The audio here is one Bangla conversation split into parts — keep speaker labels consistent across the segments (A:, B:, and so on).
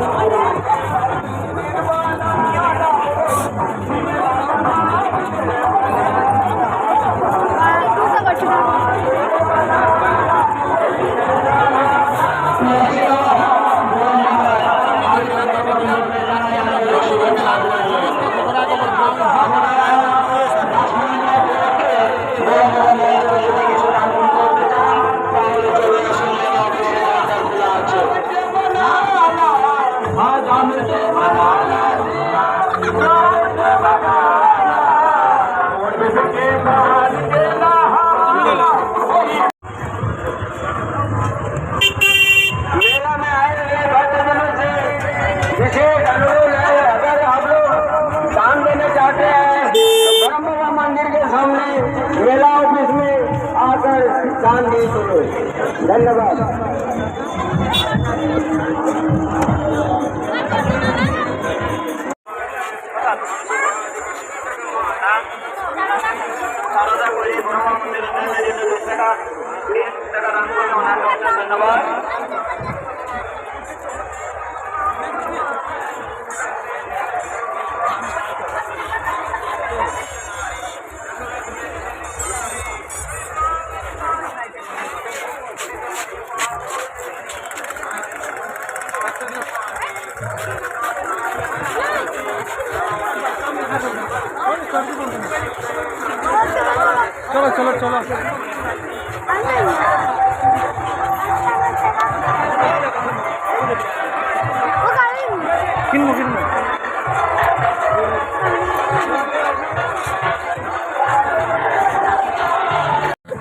A: Olha आकर दान दे चलो धन्यवाद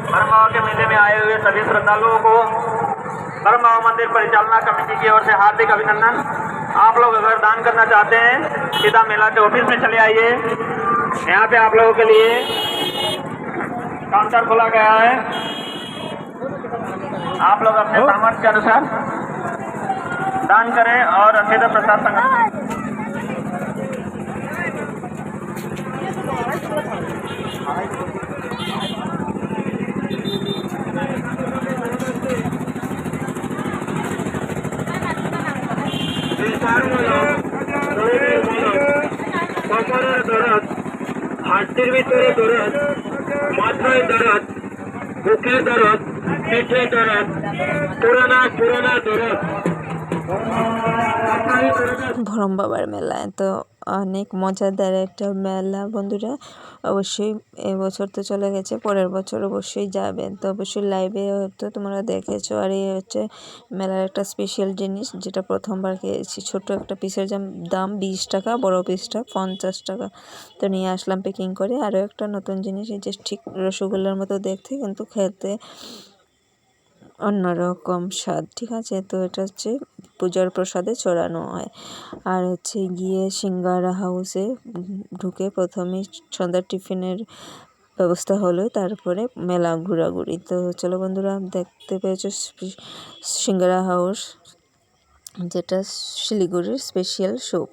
B: ब्रह्मा के मेले में आए हुए सभी श्रद्धालुओं को ब्रह्मा मंदिर परिचालना कमेटी की ओर से हार्दिक अभिनंदन। आप लोग अगर दान करना चाहते हैं सीधा मेला के ऑफ़िस में चले आइए। यहाँ पे आप लोगों के लिए काउंटर खोला गया है। आप लोग अपने सामर्थ्य के अनुसार दान करें और अंधेरा प्रसाद संगठन কপালের দরদ হাড্ডির ভিতরে দরদ মাথায় দরদ বুকের দরদ পিঠে দরদ পুরানা পুরানা দরদ।
C: ভরম বাবার মেলায় তো অনেক মজাদার একটা মেলা বন্ধুরা। অবশ্যই এবছর তো চলে গেছে, পরের বছর অবশ্যই যাবেন। তো অবশ্যই লাইভে হয়তো তোমরা দেখেছ, আর এই হচ্ছে মেলার একটা স্পেশাল জিনিস, যেটা প্রথমবার খেয়েছি। ছোট একটা পিসের দাম বিশ টাকা, বড় পিসটা পঞ্চাশ টাকা। তো নিয়ে আসলাম প্যাকিং করে। আরও একটা নতুন জিনিস, এই যে ঠিক রসগোল্লার মতো দেখতে, কিন্তু খেতে অন্যরকম স্বাদ, ঠিক আছে? তো এটা হচ্ছে পূজার প্রসাদে চড়ানো হয়। আর হচ্ছে গিয়ে সিঙ্গারা হাউসে ঢুকে প্রথমে সন্ধ্যার টিফিনের ব্যবস্থা হলো, তারপরে মেলা ঘোরাঘুরি। তো চলো বন্ধুরা, দেখতে পেয়েছ সিঙ্গারা হাউস যেটা শিলিগুড়ির স্পেশাল স্যুপ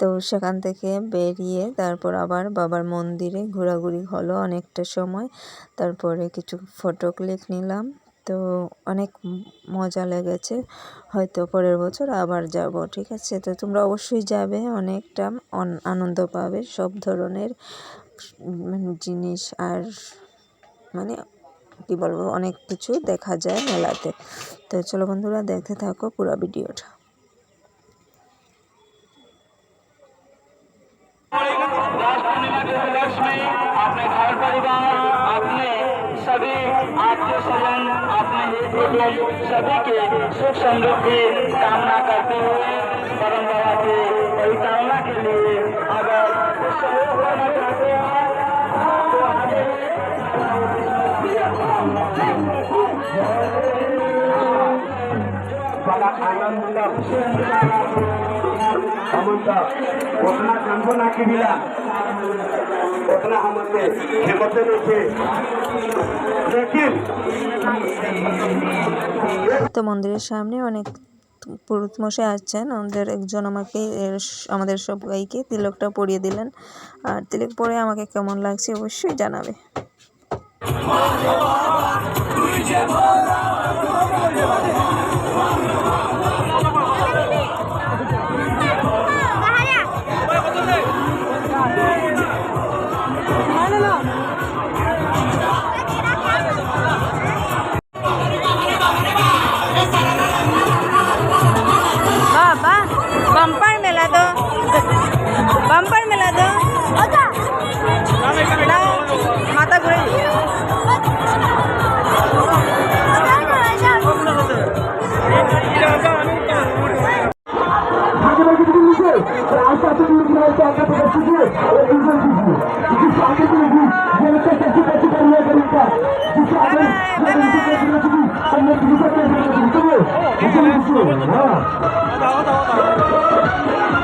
C: তো সেখান থেকে বেরিয়ে তারপর আবার বাবার মন্দিরে ঘোরাঘুরি হলো অনেকটা সময়। তারপরে কিছু ফটো ক্লিক নিলাম। তো অনেক মজা লেগেছে। হয়তো পরের বছর আবার যাব, ঠিক আছে? তো তোমরা অবশ্যই যাবে, অনেকটা আনন্দ পাবে সব ধরনের মানে জিনিস আর মানে কী বলব, অনেক কিছু দেখা যায় মেলাতে। তো চলো বন্ধুরা, দেখতে থাকো পুরো ভিডিওটা।
B: আপনি ঘর পরিবার। सभी आत्मीय स्वजन अपने हित कुटुंब सभी के सुख समृद्धि कामना करते हुए परम बाबा की परिचालना के लिए अगर सहयोग करना चाहते हैं तो आगे
A: बड़ा आनंद हमका उतना कांपना की मिला उतना हमसे हिम्मत नहीं थे लेकिन
C: তো মন্দিরের সামনে অনেক পুরুত মশাই আসছেন। আমাদের একজন আমাকে আমাদের সবাইকে তিলকটা পরিয়ে দিলেন। আর তিলক পরে আমাকে কেমন লাগছে অবশ্যই জানাবে।
A: 我打我打我打！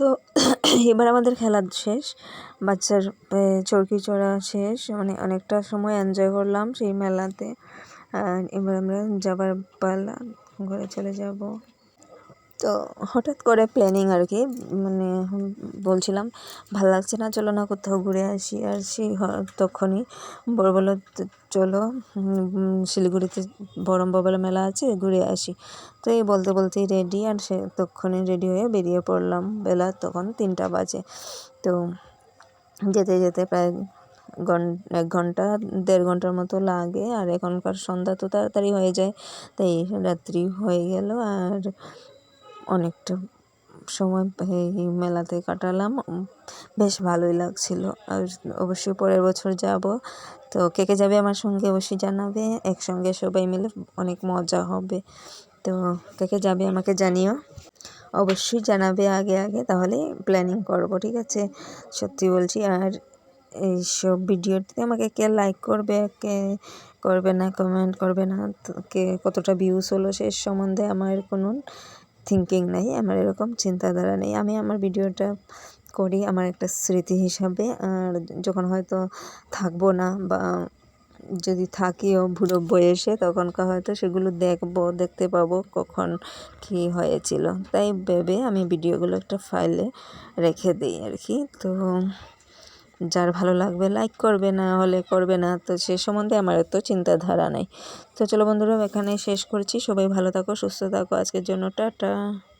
C: তো এবার আমাদের খেলা শেষ। বাচ্চার চরকি চড়া শেষ। মানে অনেকটা সময় এনজয় করলাম সেই মেলাতে। আর এবার আমরা যাবার পালা, ঘরে চলে যাব। তো হঠাৎ করে প্ল্যানিং আর কি মানে বলছিলাম, ভালো লাগছে না, চলো না কোথাও ঘুরে আসি। আর সেই তখনই বড় বলো চলো শিলিগুড়িতে বরম বাবার মেলা আছে, ঘুরে আসি। তো এই বলতে বলতেই রেডি আর সে তখনই রেডি হয়ে বেরিয়ে পড়লাম। বেলা তখন তিনটা বাজে। তো যেতে যেতে প্রায় ঘন, এক ঘণ্টা, দেড় ঘণ্টার মতো লাগে। আর এখনকার সন্ধ্যা তো তাড়াতাড়ি হয়ে যায়, তাই রাত্রি হয়ে গেল। আর অনেকটা সময় এই মেলাতে কাটালাম। বেশ ভালোই লাগছিল। আর অবশ্যই পরের বছর যাব। তো কে কে যাবে আমার সঙ্গে অবশ্যই জানাবে। একসঙ্গে সবাই মিলে অনেক মজা হবে। তো কে কে যাবে আমাকে জানিও। অবশ্যই জানাবে আগে আগে। তাহলে প্ল্যানিং করব, ঠিক আছে? সত্যি বলছি। আর এইসব ভিডিওতে আমাকে কে লাইক করবে, কে করবে না কমেন্ট করবে না কে কতটা ভিউজ হলো সে সম্বন্ধে আমার কোনো থিঙ্কিং নেই, আমার এরকম চিন্তাধারা নেই। আমি আমার ভিডিওটা করি আমার একটা স্মৃতি হিসাবে, আর যখন হয়তো থাকব না বা যদি থাকিও বুড়ো বয়সে তখনকার হয়তো সেগুলো দেখব, দেখতে পাবো কখন কী হয়েছিল। তাই ভেবে আমি ভিডিওগুলো একটা ফাইলে রেখে দিই আর কি। তো যার ভালো লাগবে লাইক করবে না, হলে করবে না, তো সে সম্বন্ধে আমার এত চিন্তাধারা নেই। তো চলো বন্ধুরা এখানে শেষ করছি। সবাই ভালো থাকো, সুস্থ থাকো। আজকের জন্য টাটা।